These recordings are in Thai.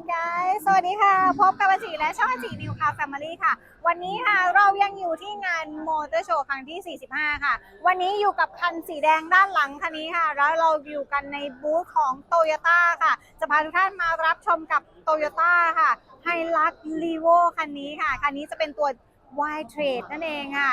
guys สวัสดีค่ะ พบกับอาจีและช่องอาจีนิวคาแฟมิลี่ค่ะ วันนี้ค่ะเรายังอยู่ที่งานมอเตอร์โชว์ครั้งที่ 45 ค่ะ วันนี้อยู่กับคันสีแดงด้านหลังคันนี้ค่ะ แล้วเราอยู่กันในบูธของโตโยต้าค่ะ จะพาทุกท่านมารับชมกับโตโยต้าค่ะไฮลักลีโวคันนี้ค่ะ คันนี้จะเป็นตัว Y Trade นั่นเองค่ะ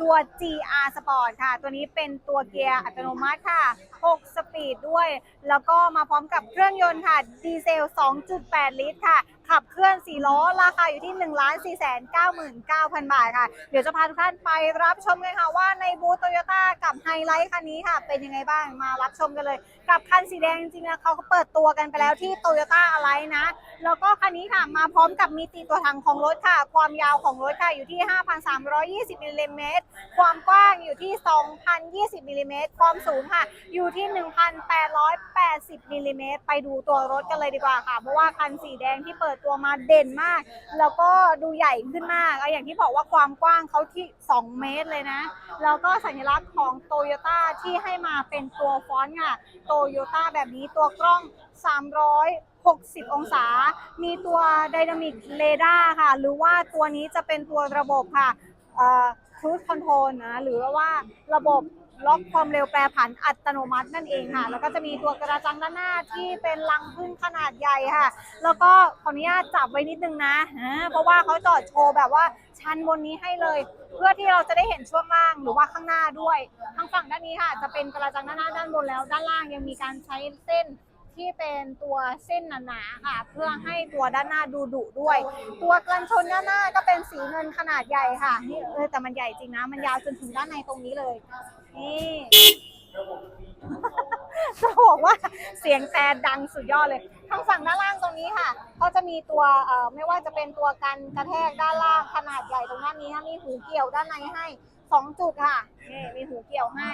ตัว GR Sport ค่ะ ตัวนี้เป็นตัวเกียร์อัตโนมัติค่ะ 6 สปีดด้วย แล้วก็มาพร้อมกับเครื่องยนต์ค่ะ ดีเซล 2.8 ลิตรค่ะ ขับเคลื่อน4ล้อ ราคาอยู่ที่1 4 9 9 9 0 0 0บาทค่ะ เดี๋ยวจะพาทุกท่านไปรับชมกันค่ะว่าในบูธโตโยต้ากับไฮไลท์คันนี้ค่ะ เป็นยังไงบ้างมารับชมกันเลย กับคันสีแดงจริงๆนะเขาเปิดตัวกันไปแล้วที่โตโยต้าอะไรนะ แล้วก็คันนี้ค่ะมาพร้อมกับมิติตัวถังของรถค่ะ ความยาวของรถค่ะอยู่ที่ 5,320มิลลิเมตรความกว้างอยู่ที่ 2,020มิลลิเมตรความสูงค่ะ อยู่ที่ 1,880มิลลิเมตรไปดูตัวรถกันเลยดีกว่าค่ะเพราะว่าคันสีแดงที่เปิดตัวมาเด่นมาก แล้วก็ดูใหญ่ขึ้นมากอาอย่างที่บอกว่าความกว้างเขาที่ 2 เมตรเลยนะ แล้วก็สัญลักษณ์ของโตโยต้าที่ให้มาเป็นตัวฟอนต์ค่ะโตโยต้าแบบนี้ตัวกล้อง360 องศา มีตัว Dynamic Radar ค่ะ หรือว่าตัวนี้จะเป็นตัวระบบค่ะเอ่อ Cruise Control นะ หรือว่าระบบ ล็อกความเร็วแปรผันอัตโนมัตินั่นเองค่ะ แล้วก็จะมีตัวกระจังด้านหน้าที่เป็นรังพึ่งขนาดใหญ่ค่ะ แล้วก็ขออนุญาตจับไว้นิดนึงนะเพราะว่าเขาจอดโชว์แบบว่าชั้นบนนี้ให้เลย เพื่อที่เราจะได้เห็นช่วงล่างหรือว่าข้างหน้าด้วยทางฝั่งด้านนี้ค่ะ จะเป็นกระจังด้านหน้าด้านบนแล้ว ด้านล่างยังมีการใช้เส้นที่เป็นตัวเส้นหนาๆค่ะ เพื่อให้ตัวด้านหน้าดูดุด้วย ตัวกันชนด้านหน้าก็เป็นสีเงินขนาดใหญ่ค่ะนี่เออแต่มันใหญ่จริงนะ มันยาวจนถึงด้านในตรงนี้เลย นี่จะบอกว่าเสียงแต่ดังสุดยอดเลย ทางฝั่งด้านล่างตรงนี้ค่ะ ก็จะมีตัวเอ่อไม่ว่าจะเป็นตัวกันกระแทกด้านล่างขนาดใหญ่ตรงด้านนี้ค่ะมีหูเกี่ยวด้านในให้สองจุดค่ะนี่มีหูเกี่ยวให้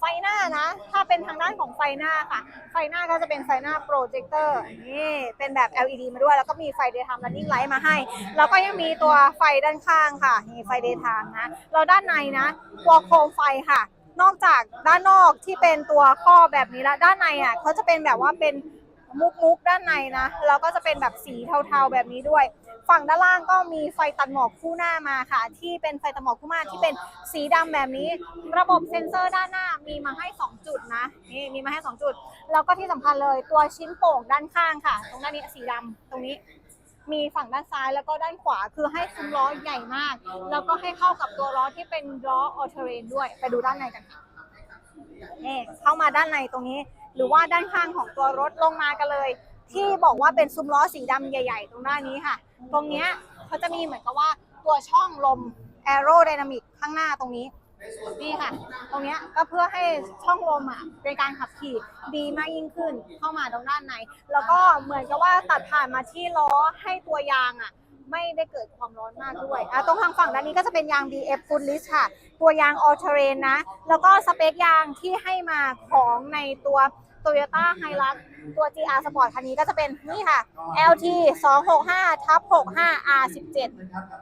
ไฟหน้านะ ถ้าเป็นทางด้านของไฟหน้าค่ะ ไฟหน้าก็จะเป็นไฟหน้าโปรเจคเตอร์นี่เป็นแบบ LED มาด้วย แล้วก็มีไฟ daytime running light มาให้ แล้วก็ยังมีตัวไฟด้านข้างค่ะนี่ไฟ daytime นะแล้วด้านในนะตัวโคมไฟค่ะ นอกจากด้านนอกที่เป็นตัวข้อแบบนี้แล้วด้านในอะเขาจะเป็นแบบว่าเป็นมุกมุกด้านในนะแล้วก็จะเป็นแบบสีเทาๆแบบนี้ด้วย ฝั่งด้านล่างก็มีไฟตัดหมอกคู่หน้ามาค่ะ ที่เป็นไฟตัดหมอกคู่หน้าที่เป็นสีดำแบบนี้ ระบบเซ็นเซอร์ด้านหน้ามีมาให้ 2 จุดนะนี่มีมาให้ 2 จุด แล้วก็ที่สำคัญเลยตัวชิ้นโป่งด้านข้างค่ะ ตรงด้านนี้สีดำตรงนี้มีฝั่งด้านซ้ายแล้วก็ด้านขวาคือให้ซุ้มล้อใหญ่มาก แล้วก็ให้เข้ากับตัวล้อที่เป็นล้อออเทเรนด้วยไปดูด้านในกันค่ะนี่เข้ามาด้านในตรงนี้ หรือว่าด้านข้างของตัวรถลงมากันเลย ที่บอกว่าเป็นซุ้มล้อสีดำใหญ่ ๆ ตรงด้านนี้ค่ะ ตรงเนี้ยเขาจะมีเหมือนกับว่าตัวช่องลม aerodynamic ข้างหน้าตรงนี้นี่ค่ะ ตรงเนี้ยก็เพื่อให้ช่องลมอะเป็นการขับขี่ดีมากยิ่งขึ้นเข้ามาตรงด้านใน แล้วก็เหมือนกับว่าตัดผ่านมาที่ล้อให้ตัวยางอะไม่ได้เกิดความร้อนมากด้วยอะตรงทางฝั่งด้านนี้ก็จะเป็นยาง BF Full List ค่ะ ตัวยาง All Terrain นะ แล้วก็สเปคยางที่ให้มาของในตัว Toyota Hilux ตัว GR Sport คันนี้ก็จะเป็นนี่ค่ะ LT 265ทับ65 R17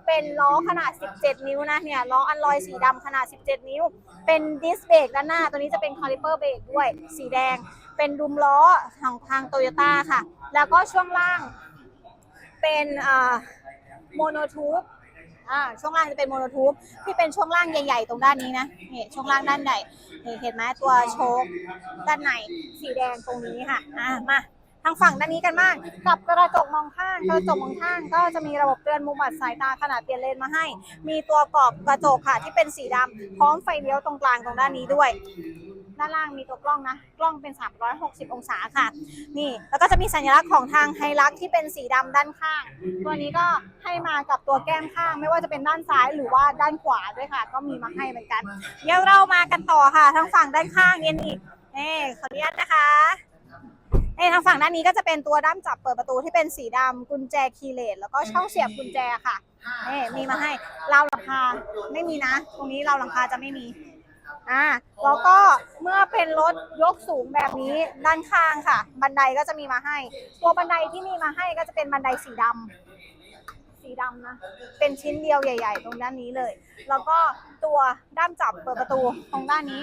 เป็นล้อขนาด 17 นิ้วนะเนี่ยล้ออันลอยสีดำขนาด 17 นิ้ว เป็นดิสเบรกด้านหน้า ตัวนี้จะเป็นคาลิเปอร์เบรกด้วย สีแดง เป็นดุมล้อของทางโตโยต้าค่ะ แล้วก็ช่วงล่างเป็นโมโนทูบอ่าช่วงล่างจะเป็นโมโนทูบที่เป็นช่วงล่างใหญ่ ๆ ตรงด้านนี้นะนี่ช่วงล่างด้านใหญ่ นี่เห็นไหมตัวโชคด้านในสีแดงตรงนี้ค่ะอะมาทางฝั่งด้านนี้กันบ้างกับกระจกมองข้างกระจกมองข้างก็จะมีระบบเตือนมุมอับสายตาขนาดเปลี่ยนเลนมาให้ มีตัวกรอบกระจกค่ะที่เป็นสีดำพร้อมไฟเลี้ยวตรงกลางตรงด้านนี้ด้วย ด้านล่างมีตัวกล้องนะ กล้องเป็น 360 องศาค่ะ นี่ แล้วก็จะมีสัญลักษณ์ของทางไฮลักที่เป็นสีดำด้านข้าง ตัวนี้ก็ให้มากับตัวแก้มข้าง ไม่ว่าจะเป็นด้านซ้ายหรือว่าด้านขวาด้วยค่ะ ก็มีมาให้เหมือนกัน เดี๋ยวเรามากันต่อค่ะทางฝั่งด้านข้างเย็นอีกนี่ขออนุญาตนะคะนี่ทางฝั่งด้านนี้ก็จะเป็นตัวด้ามจับเปิดประตูที่เป็นสีดำกุญแจคีย์เลสแล้วก็ช่องเสียบกุญแจค่ะนี่มีมาให้ราวหลังคาไม่มีนะ ตรงนี้ราวหลังคาจะไม่มี อ่าแล้วก็เมื่อเป็นรถยกสูงแบบนี้ด้านข้างค่ะ บันไดก็จะมีมาให้ ตัวบันไดที่มีมาให้ก็จะเป็นบันไดสีดำสีดำนะ เป็นชิ้นเดียวใหญ่ ๆ ตรงด้านนี้เลย แล้วก็ตัวด้ามจับเปิดประตูตรงด้านนี้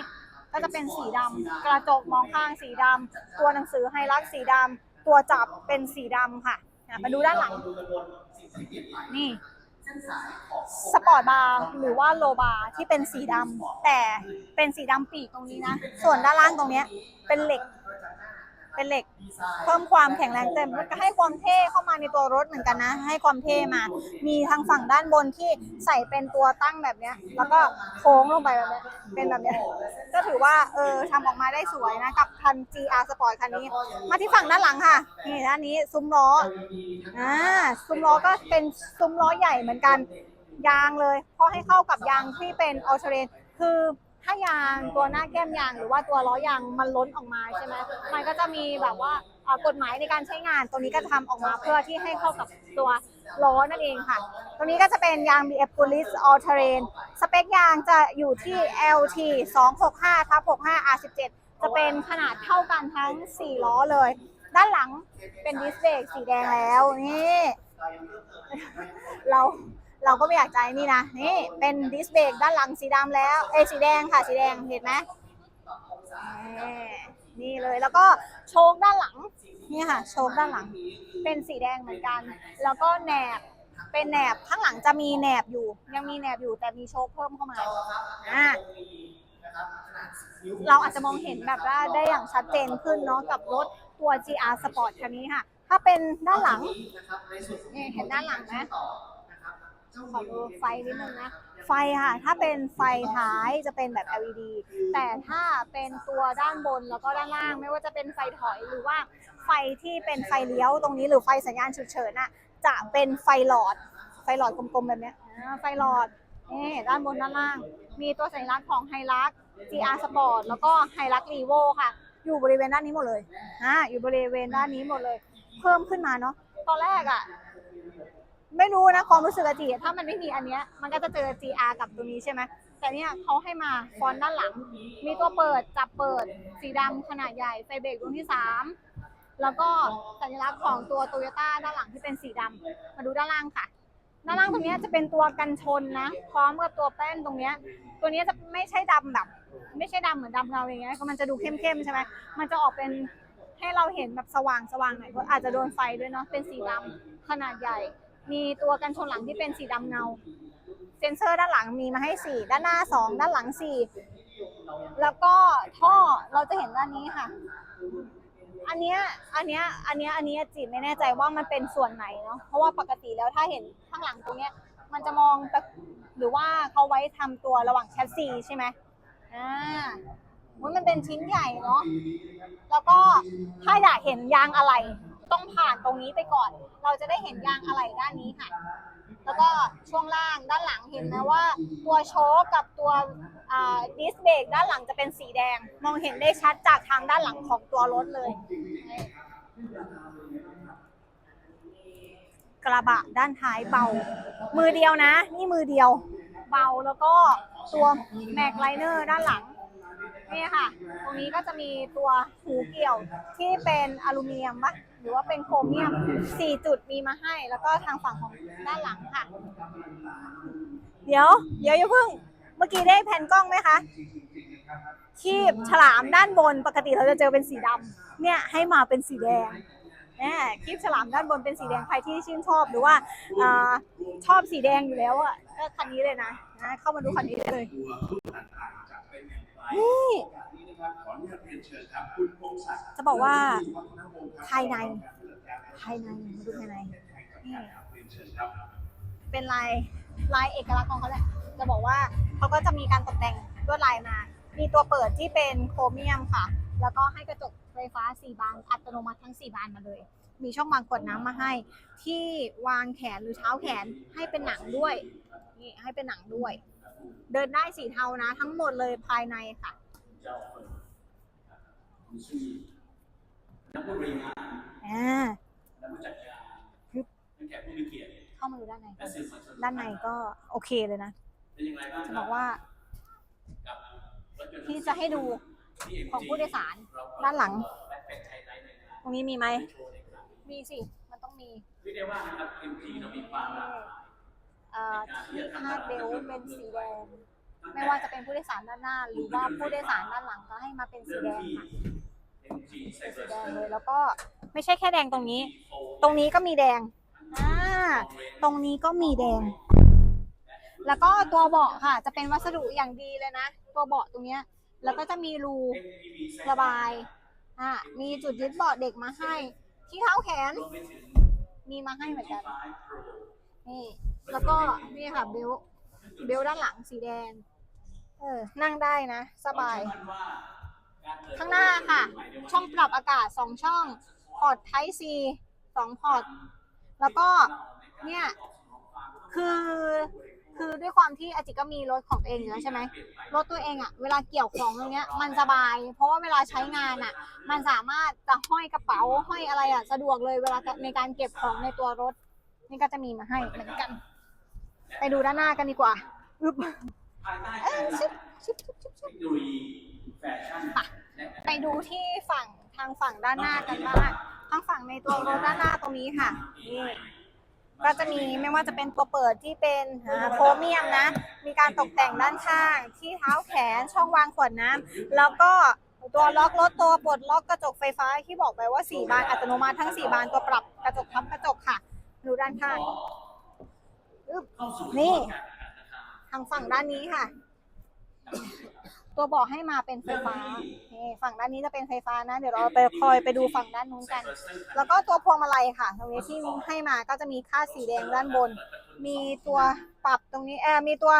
ก็จะเป็นสีดำกระจกมองข้างสีดำตัวหนังสือไฮลักสีดำตัวจับเป็นสีดำค่ะอะมาดูด้านหลังนี่ สปอร์ตบาร์หรือว่าโลบาร์ที่เป็นสีดำแต่เป็นสีดำปีกตรงนี้นะ ส่วนด้านล่างตรงเนี้ยเป็นเหล็ก เป็นเหล็ก เพิ่มความแข็งแรงเต็มมันก็ให้ความเท่เข้ามาในตัวรถเหมือนกันนะ ให้ความเท่มา มีทางฝั่งด้านบนที่ใส่เป็นตัวตั้งแบบเนี้ย แล้วก็โค้งลงไปแบบเนี้ยเป็นแบบเนี้ยก็ถือว่าเออทำออกมาได้สวยนะกับคัน GR Sport คันนี้ มาที่ฝั่งด้านหลังค่ะนี่ด้านนี้ซุ้มล้ออ่าซุ้มล้อก็เป็นซุ้มล้อใหญ่เหมือนกันยางเลยเพราะให้เข้ากับยางที่เป็นออ t เ r นคือ ถ้ายางตัวหน้าแก้มยางหรือว่าตัวล้อยางมันล้นออกมาใช่ไหมมันก็จะมีแบบว่ากฎหมายในการใช้งานตัวนี้ก็จะทำออกมาเพื่อที่ให้เข้ากับตัวล้อนั่นเองค่ะ ตัวนี้ก็จะเป็นยาง BF Police All Terrain สเปคยางจะอยู่ที่ LT 265ทับ65 R17 จะเป็นขนาดเท่ากันทั้ง 4 ล้อเลย ด้านหลังเป็นดิสเบรกสีแดงแล้วนี่ เรา เราก็ไม่อยากใจนี่นะนี่เป็นดิสเบรกด้านหลังสีดำแล้ว เอสีแดงค่ะสีแดงเห็นไหมนี่นี่เลยแล้วก็โชคด้านหลังนี่ค่ะ โชคด้านหลัง เป็นสีแดงเหมือนกัน แล้วก็แหนบเป็นแหนบข้างหลังจะมีแหนบอยู่ ยังมีแหนบอยู่แต่มีโชคเพิ่มเข้ามาอ่าเราอาจจะมองเห็นแบบว่าได้อย่างชัดเจนขึ้นเนาะกับรถตัว GR Sport คันนี้ค่ะ ถ้าเป็นด้านหลังนี่เห็นด้านหลังไหม ขอดูไฟนิดนึงนะ ไฟค่ะ ถ้าเป็นไฟท้ายจะเป็นแบบ LED แต่ถ้าเป็นตัวด้านบนแล้วก็ด้านล่าง ไม่ว่าจะเป็นไฟถอยหรือว่าไฟที่เป็นไฟเลี้ยวตรงนี้หรือไฟสัญญาณฉุกเฉินน่ะ จะเป็นไฟหลอด ไฟหลอดกลมๆแบบเนี้ยอ่าไฟหลอดนี่ด้านบนด้านล่าง มีตัวสัญลักษณ์ของไฮรัก GR Sport แล้วก็ไฮรัก r ีโวค่ะ อยู่บริเวณด้านนี้หมดเลยอ่าอยู่บริเวณด้านนี้หมดเลย เพิ่มขึ้นมาเนาะตอนแรกอะ ไม่รู้นะความรู้สึกอะจีถ้ามันไม่มีอันเนี้ยมันก็จะเจอ GR กับตัวนี้ใช่ไหมแต่เนี่ยเขาให้มาฟอนต์ด้านหลัง มีตัวเปิดจับเปิดสีดำขนาดใหญ่ไฟเบรกดวงที่สามแล้วก็สัญลักษณ์ของตัวโตโยต้าด้านหลังที่เป็นสีดำมาดูด้านล่างค่ะ ด้านล่างตรงเนี้ยจะเป็นตัวกันชนนะ พร้อมกับตัวแป้นตรงเนี้ยตัวเนี้ยจะไม่ใช่ดำแบบ ไม่ใช่ดำเหมือนดำเงาอย่างเงี้ยเพราะมันจะดูเข้มๆใช่ไหมมันจะออกเป็นให้เราเห็นแบบสว่างสว่างๆหน่อยอาจจะโดนไฟด้วยเนาะเป็นสีดำขนาดใหญ่ มีตัวกันชนหลังที่เป็นสีดำเงา เซ็นเซอร์ด้านหลังมีมาให้สี่ด้านหน้าสองด้านหลังสี่แล้วก็ท่อเราจะเห็นด้านนี้ค่ะ อันเนี้ยอันเนี้ยอันเนี้ยอันเนี้ยจีบไม่แน่ใจว่ามันเป็นส่วนไหนเนาะเพราะว่าปกติแล้วถ้าเห็นข้างหลังตรงเนี้ย มันจะมองแบบหรือว่าเขาไว้ทำตัวระหว่างแชสซีใช่ไหมอ่ามันเป็นชิ้นใหญ่เนาะแล้วก็ถ้าอยากเห็นยางอะไร ต้องผ่านตรงนี้ไปก่อน เราจะได้เห็นยางอะไรด้านนี้ค่ะ แล้วก็ช่วงล่างด้านหลังเห็นนะว่า ตัวโชคกับตัวดิสเบรกด้านหลังจะเป็นสีแดง มองเห็นได้ชัดจากทางด้านหลังของตัวรถเลย กระบะด้านท้ายเบา มือเดียวนะ นี่มือเดียว เบาแล้วก็ตัวแม็กไลเนอร์ด้านหลังนี่ค่ะ ตรงนี้ก็จะมีตัวหูเกี่ยวที่เป็นอลูมิเนียมปะ หรือว่าเป็นโครเมียม 4 จุดมีมาให้ แล้วก็ทางฝั่งของด้านหลังค่ะ เดี๋ยว เดี๋ยวอย่าเพิ่ง เมื่อกี้ได้แผ่นกล้องไหมคะคีบฉลามด้านบนปกติเราจะเจอเป็นสีดำเนี่ยให้มาเป็นสีแดงแน่คลิปฉลามด้านบนเป็นสีแดงใครที่ชื่นชอบหรือว่าอชอบสีแดงอยู่แล้วอะก็คันนี้เลยนะนะ เข้ามาดูคันนี้เลยนี่ จะบอกว่าภายใน ภายในมาดูภายในนี่เป็นลายลายเอกลักษณ์ของเขาแหละ จะบอกว่าเขาก็จะมีการตกแต่งลวดลายมา มีตัวเปิดที่เป็นโครเมียมค่ะ แล้วก็ให้กระจกไฟฟ้า 4 บาน อัตโนมัติทั้ง 4 บานมาเลย มีช่องวางกดน้ำมาให้ ที่วางแขนหรือเท้าแขนให้เป็นหนังด้วย นี่ให้เป็นหนังด้วย เดินได้สีเทานะ ทั้งหมดเลยภายในค่ะ นักบริหารอ่านักวิจัดการนักแขกผู้มีเกียรติเข้ามาดูด้านในและสื่อมวลชนด้านในก็โอเคเลยนะเป็นยังไงบ้างจะคบรัอบกว่ากับรถยนต์ที่จะให้ดูของผู้โดยสารด้านหลังและเป็นไฮไลท์ในงานตรงนี้มีไหมโชว์ในครั้งนี้มีสิ มันต้องมีเรียกได้ว่านะครับ MG เรามีความหลากหลายเอ่อที่คาดเบลต์เป็นสีแดง ไม่ว่าจะเป็นผู้โดยสารด้านหน้า หรือว่าผู้โดยสารด้านหลังก็ให้มาเป็นสีแดงค่ะสีแดงเลยแล้วก็ไม่ใช่แค่แดงตรงนี้ ตรงนี้ก็มีแดงอ่าตรงนี้ก็มีแดง แล้วก็ตัวเบาะค่ะ จะเป็นวัสดุอย่างดีเลยนะตัวเบาะตรงเนี้ย แล้วก็จะมีรูระบายอ่ามีจุดยึดเบาะเด็กมาให้ ที่เท้าแขน มีมาให้เหมือนกันนี่แล้วก็นี่ค่ะเบลเบลด้านหลังสีแดง เออนั่งได้นะ สบายมันว่าการเปิดข้างหน้าค่ะ ช่องปรับอากาศสองช่องพอร์ต Type C สองพอร์ตแล้วก็เนี่ยคือคือด้วยความที่อาจิก็มีรถของตัวเองอยู่แล้วใช่ไหมรถตัวเองอะเวลาเกี่ยวของตรงเนี้ย มันสบาย เพราะว่าเวลาใช้งานอะมันสามารถจะห้อยกระเป๋าห้อยอะไรอะสะดวกเลยเวลาในการเก็บของในตัวรถ นี่ก็จะมีมาให้เหมือนกัน ไปดูด้านหน้ากันดีกว่าอึบ ภายใต้เอ้ยการชิบชิบชิบชิบเทคโนโลยีแฟชั่นและไปดูที่ฝั่งทางฝั่งด้านหน้ากันบ้างทางฝั่งในตัวรถด้านหน้าตรงนี้ค่ะนี่ก็จะมีไม่ว่าจะเป็นตัวเปิดที่เป็นอ่าโครเมียมนะ มีการตกแต่งด้านข้าง ที่เท้าแขนช่องวางขวดน้ำแล้วก็ตัวล็อกรถตัวปลดล็อกกระจกไฟฟ้าที่บอกไปว่า 4 บานอัตโนมัติทั้ง 4 บานตัวปรับกระจกทับกระจกค่ะ ดูด้านข้างอึ๊บเข้าสู่นี่ ทางฝั่งด้านนี้ค่ะ ตัวบอกให้มาเป็นไฟฟ้านี่ฝั่งด้านนี้จะเป็นไฟฟ้านะ เดี๋ยวเราไปคอยไปดูฝั่งด้านนู้นกัน แล้วก็ตัวพวงมาลัยค่ะ ตรงนี้ที่ให้มาก็จะมีค่าสีแดงด้านบน มีตัวปรับตรงนี้เออมีตัว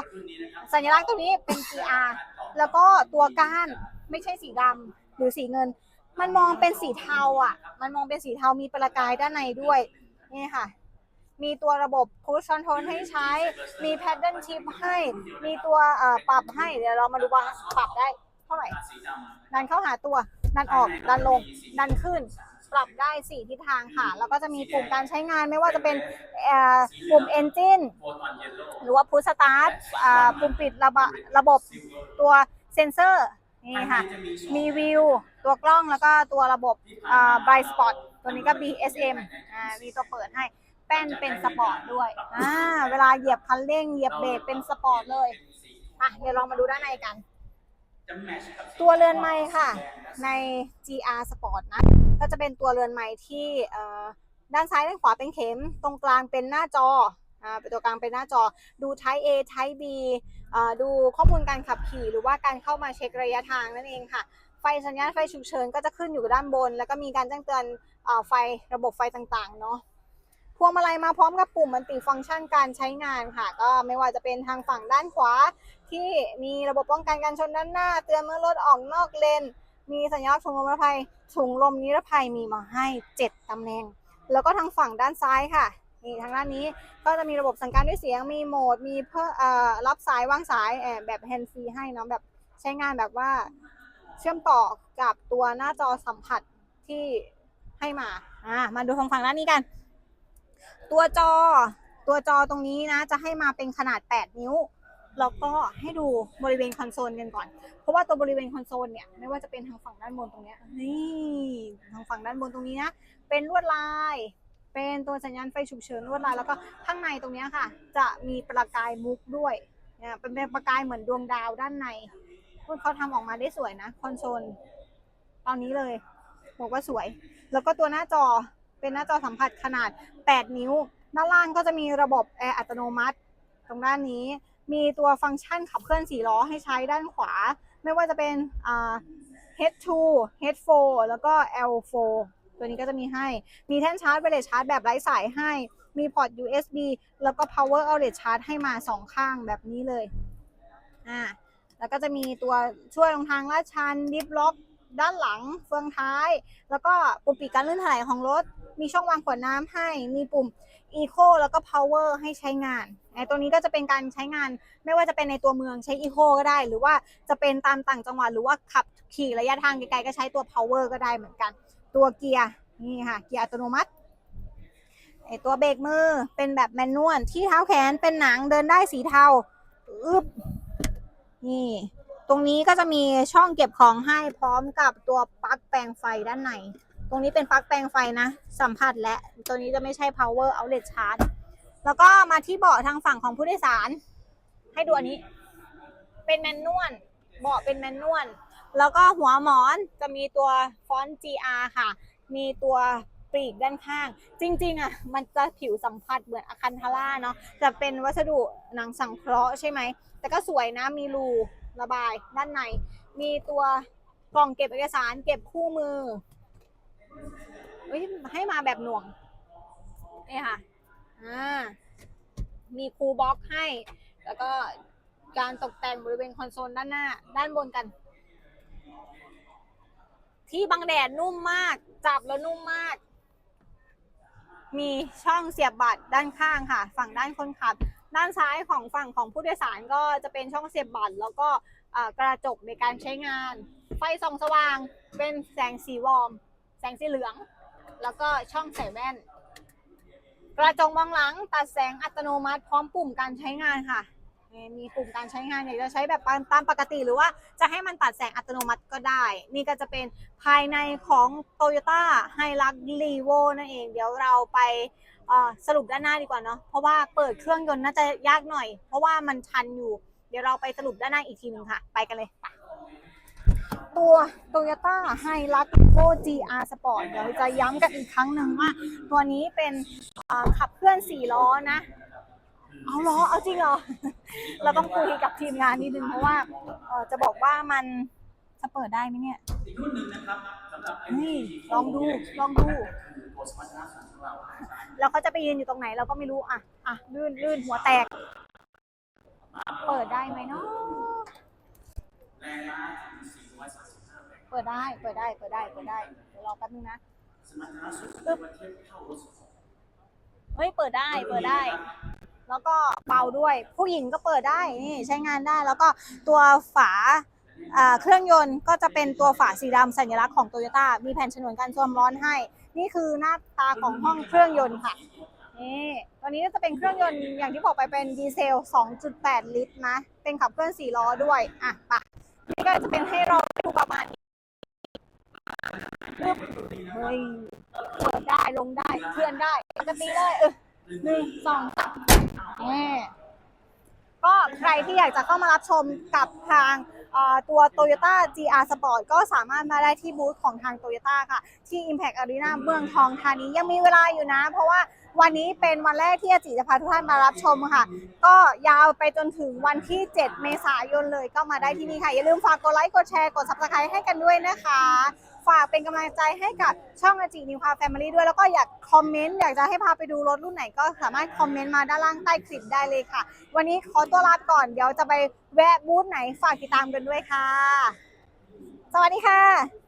สัญลักษณ์ตรงนี้เป็น GR แล้วก็ตัวก้านไม่ใช่สีดำหรือสีเงิน มันมองเป็นสีเทาอะ มันมองเป็นสีเทามีประกายด้านในด้วยนี่ค่ะ มีตัวระบบ push control ให้ใช้ มี paddle shift ให้ มีตัวปรับให้ เดี๋ยวเรามาดูว่าปรับได้เท่าไหร่ ดันเข้าหาตัว ดันออก ดันลง ดันขึ้น ปรับได้ 4 ทิศทางค่ะ แล้วก็จะมีปุ่มการใช้งานไม่ว่าจะเป็นปุ่ม engine โฟตอนเยลโล่หรือว่า push start ปุ่มปิดระบะระบบตัวเซนเซอร์นี่ค่ะ มีวิว ตัวกล้องแล้วก็ตัวระบบอ่า bright spot ตัวนี้ก็ BSM มีตัวเปิดให้ ป้นเป็นสปอร์ตด้วยอ่าเวลาเหยียบคันเร่งเหยียบเบรกเป็นสปอร์ตเลยอะเดี๋ยวลองมาดูด้านในกันจะแมทช์กับตัวเรือนไม้ค่ะ ใน GR Sport นะก็จะเป็นตัวเรือนไม้ที่เอ่อด้านซ้ายด้านขวาเป็นเข็ม ตรงกลางเป็นหน้าจออ่าเป็นตัวกลางเป็นหน้าจอ ดู Type A Type B อ่าดูข้อมูลการขับขี่หรือว่าการเข้ามาเช็คระยะทางนั่นเองค่ะ ไฟสัญญาณไฟฉุกเฉินก็จะขึ้นอยู่ด้านบน แล้วก็มีการแจ้งเตือนอาไฟระบบไฟต่างๆเนาะ พวงมาลัยมาพร้อมกับปุ่มมันติฟังก์ชันการใช้งานค่ะ ก็ไม่ว่าจะเป็นทางฝั่งด้านขวา ที่มีระบบป้องกันการชนด้านหน้า เตือนเมื่อรถออกนอกเลน มีสัญลักษณ์ถุงลมนิรภัยถุงลมนิรภัยมีมาให้ 7ตำแหน่ง แล้วก็ทางฝั่งด้านซ้ายค่ะนี่ทางด้านนี้ก็จะมีระบบสั่งการด้วยเสียงมีโหมด มีเพื่ออ่อรับสายวางสายแบแบบแฮนด์ฟรีให้เนาะแบบใช้งานแบบว่าเชื่อมต่อกับตัวหน้าจอสัมผัสที่ให้มาอ่ามาดูทางฝั่งด้านนี้กัน ตัวจอ ตัวจอตรงนี้นะ จะให้มาเป็นขนาด 8 นิ้ว แล้วก็ให้ดูบริเวณคอนโซลกันก่อน เพราะว่าตัวบริเวณคอนโซลเนี่ย ไม่ว่าจะเป็นทางฝั่งด้านบนตรงนี้นี่ทางฝั่งด้านบนตรงนี้นะ เป็นลวดลาย เป็นตัวสัญญาณไฟฉุกเฉินลวดลาย แล้วก็ข้างในตรงเนี้ยค่ะ จะมีประกายมุกด้วยเนี่ยเป็นประกายเหมือนดวงดาวด้านในพวกเขาทำออกมาได้สวยนะ คอนโซล ตอนนี้เลย บอกว่าสวย แล้วก็ตัวหน้าจอ เป็นหน้าจอสัมผัสขนาด 8 นิ้ว ด้านล่างก็จะมีระบบแอร์อัตโนมัติ ตรงด้านนี้มีตัวฟังก์ชันขับเคลื่อน4ล้อให้ใช้ด้านขวา ไม่ว่าจะเป็น H2 H4 แล้วก็ L4 ตัวนี้ก็จะมีให้ มีแท่นชาร์จไวเลสชาร์จแบบไร้สายให้ มีพอร์ต USB แล้วก็ power outlet charge ให้มา 2 ข้างแบบนี้เลย อ่า แล้วก็จะมีตัวช่วยลงทางลาดชันดิฟล็อก ด้านหลัง เฟืองท้าย แล้วก็ปุ่มปิดการลื่นถลายของรถ มีช่องวางขวดน้ำให้ มีปุ่ม Eco แล้วก็ Power ให้ใช้งานไอ้ตัวนี้ก็จะเป็นการใช้งานไม่ว่าจะเป็นในตัวเมืองใช้ Eco ก็ได้ หรือว่าจะเป็นตามต่างจังหวัดหรือว่าขับขี่ระยะทางไกลๆก็ใช้ตัว Power ก็ได้เหมือนกัน ตัวเกียร์นี่ค่ะเกียร์อัตโนมัติไอตัวเบรกมือเป็นแบบแมนนวลที่เท้าแขนเป็นหนังเดินได้สีเทาอึบนี่ ตรงนี้ก็จะมีช่องเก็บของให้พร้อมกับตัวปลั๊กแปลงไฟด้านใน รงนี้เป็นปลั๊กแปลงไฟนะ สัมผัสและตัวนี้จะไม่ใช่ power outlet charge แล้วก็มาที่เบาะทางฝั่งของผู้โดยสาร ให้ดูอันนี้ เป็นแมนนวลเบาะเป็นแมนนวลแล้วก็หัวหมอนจะมีตัวฟอนต์ GR ค่ะ มีตัวปลีกด้านข้าง จริง ๆ อะ มันจะผิวสัมผัสเหมือนอาคันทาร่าเนาะจะเป็นวัสดุหนังสังเคราะห์ใช่ไหม แต่ก็สวยนะมีรูระบายด้านใน มีตัวกล่องเก็บเอกสารเก็บคู่มือ เฮ้ยให้มาแบบหน่วงนี่ค่ะอ่ามีคูลบ็อกให้ แล้วก็การตกแต่งบริเวณคอนโซลด้านหน้า ด้านบนกัน ที่บังแดดนุ่มมาก จับแล้วนุ่มมาก มีช่องเสียบบัตรด้านข้างค่ะ ฝั่งด้านคนขับ ด้านซ้ายของฝั่งของผู้โดยสารก็จะเป็นช่องเสียบบัตร แล้วก็กระจกในการใช้งาน ไฟส่องสว่างเป็นแสงสีวอร์ม แสงสีเหลือง แล้วก็ช่องใส่แว่น กระจกมองหลังตัดแสงอัตโนมัติพร้อมปุ่มการใช้งานค่ะ มีปุ่มการใช้งานอยากจะใช้แบบตามปกติหรือว่าจะให้มันตัดแสงอัตโนมัติก็ได้ นี่ก็จะเป็นภายในของ Toyota h i l u x l e v o นั่นเอง เดี๋ยวเราไปสรุปด้านหน้าดีกว่าเนาะ เพราะว่าเปิดเครื่องยนต์น่าจะยากหน่อย เพราะว่ามันชันอยู่ เดี๋ยวเราไปสรุปด้านหน้าอีกทีหนึ่งค่ะ ไปกันเลยไป ตัว Toyota h i l u x l e v o GR Sport เดี๋ยวจะย้ำกันอีกครั้งหนึ่งว่า ตัวนี้เป็นขับเคลื่อน4ล้อนะ เอาล้อเอาจริงเหรอ เราต้องคุยกับทีมงานนิดนึงเพราะว่าจะบอกว่ามันจะเปิดได้ไหมเนี่ยนี่ลองดูลองดูแล้วเขาจะไปยืนอยู่ตรงไหนเราก็ไม่รู้อะอะลื่นลื่นหัวแตก เปิดได้ไหมเนาะ เปิดได้ เปิดได้ เปิดได้ เปิดได้เดี๋ยวรอแป๊บนึงนะ สมรรถนะสูงเรียกว่าเทียบเท่ารถสปอร์ตเฮ้ย เปิดได้ เปิดได้ แล้วก็เบาด้วย ผู้หญิงก็เปิดได้ นี่ใช้งานได้ แล้วก็ตัวฝาอ่าเครื่องยนต์ก็จะเป็นตัวฝาสีดำสัญลักษณ์ของโตโยต้า มีแผ่นฉนวนกันความร้อนให้ นี่คือหน้าตาของห้องเครื่องยนต์ค่ะ นี่ตัวนี้ก็จะเป็นเครื่องยนต์อย่างที่บอกไปเป็นดีเซล 2.8 ลิตรนะ เป็นขับเคลื่อน4ล้อด้วย อะไปะนี่ก็จะเป็นให้เราดูประมาณนี้ เฮ้ยเปิดได้ลงได้เคลื่อนได้ปกติเลยเออหนึ่งสองสามแน่ก็ใครที่อยากจะเข้ามารับชมกับทางตัว Toyota GR Sport ก็สามารถมาได้ที่บูธของทาง Toyota ค่ะ ที่ Impact Arena เมืองทองธานียังมีเวลาอยู่นะ เพราะว่าวันนี้เป็นวันแรกที่อาจิจะพาทุกท่านมารับชมค่ะ ก็ยาวไปจนถึงวันที่ 7 เมษายนเลยก็มาได้ที่นี่ค่ะ อย่าลืมฝากกดไลค์ กดแชร์ กด Subscribe ให้กันด้วยนะคะ ฝากเป็นกำลังใจให้กับช่องอาจีนิวพาแฟมิลี่ด้วย แล้วก็อยากคอมเมนต์อยากจะให้พาไปดูรถรุ่นไหนก็สามารถคอมเมนต์มาด้านล่างใต้คลิปได้เลยค่ะ วันนี้ขอตัวลาไปก่อนเดี๋ยวจะไปแวะบูธไหนฝากติดตามกันด้วยค่ะ สวัสดีค่ะ